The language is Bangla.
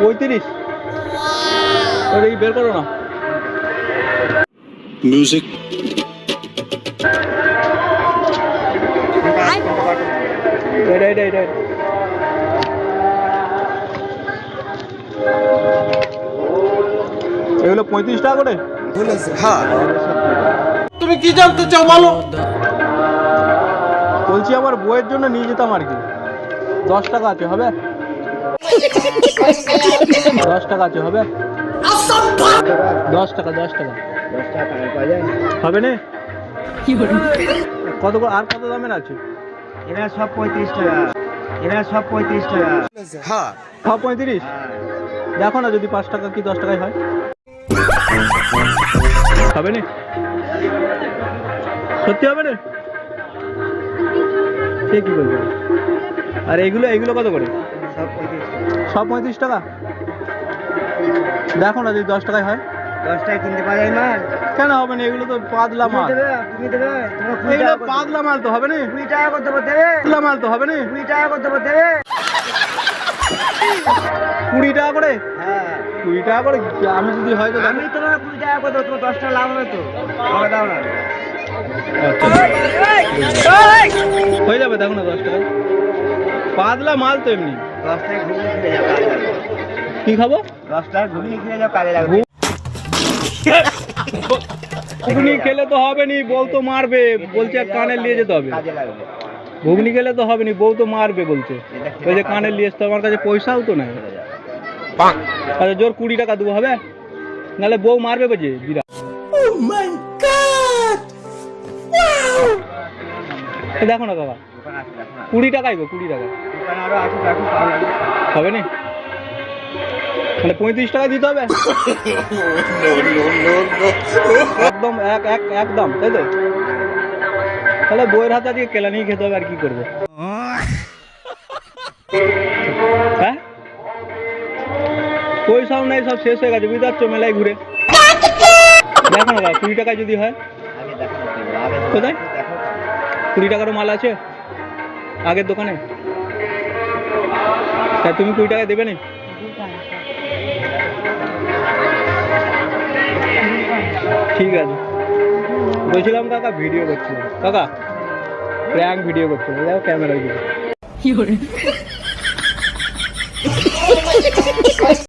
পঁয়ত্রিশ। এই বের করো না। Music. এটা এটা এটা এটা। এগুলো পঁয়ত্রিশ টাকা করে? তুমি কি জানতে চাও বলো? বলছি আমার বইয়ের জন্য নিয়ে যেতাম আর কি। দশ টাকা আছে হবে? দশ টাকা আছে হবে? দশ টাকা দশ টাকা। হবে না? কত আর কত দামের আছে? এরা সব পঁয়ত্রিশ টাকা। এরা সব পঁয়ত্রিশ টাকা। সব পঁয়ত্রিশ? দেখো না যদি পাঁচ টাকা কি দশ টাকায় হয়। হবে না? সত্যি হবে না? সে কি বলবে আর এগুলো এগুলো কত করে? সব পঁয়ত্রিশ টাকা? দেখো না যদি দশ টাকায় হয়। দশ টাকা কিনতে যায় মাল? কেন হবে না? এগুলো তো পাতলা মাল। দেবে তুমি দেবে কুড়ি এগুলো। পাতলা মাল তো হবে না। কুড়ি টাকা করতে পারতে পাতলা মাল তো হবে না। কুড়ি টাকা করতে পারতে কুড়ি টাকা করে? হ্যাঁ। কুড়ি টাকা করে? আমি যদি হয় তো আমি তোমার কুড়ি টাকা করে তোমার দশ টাকা লাভ হবে তো। আমাকে দাও না। হয়ে যাবে দেখো না দশ টাকা। পাতলা মাল তো এমনি। ঘুগনি খেয়ে যাও কাজে লাগবে। কি খাব? দশ টাকা ঘুগনি খেয়ে যাও কাজে লাগবে। ঘুগনি খেলে তো হবে নি বউ তো মারবে। বলছে কানে নিয়ে যেতে হবে। কাজে লাগবে। ঘুগনি খেলে তো হবে নি বউ তো মারবে বলছে। বলছে কানে নিয়ে আসতে আমার কাছে পয়সাও তো নাই। আচ্ছা জোর কুড়ি টাকা দেবো হবে? নাহলে বউ মারবে বলছে বিরাট দেখো না না। কুড়ি টাকাই গো কুড়ি টাকা। হবে নি? মানে পঁয়ত্রিশ টাকা দিতে হবে। একদম এক এক একদম তাই তো? তাহলে বইয়ের হাতে আজকে কেলানি খেতে হবে আর কি করব? হ্যাঁ? পয়সাও নাই সব শেষ হয়ে গেছে বুঝতে পারছ? মেলায় ঘুরে। দেখো না কুড়ি টাকায় যদি হয়। কোথায়? কুড়ি টাকারও মাল আছে? আগের দোকানে? তা তুমি কুড়ি টাকা দেবে না? ঠিক আছে। বলছিলাম কাকা ভিডিও করছিলাম। কাকা প্র্যাঙ্ক ভিডিও করছিলাম। দেখো ক্যামেরা দিকে।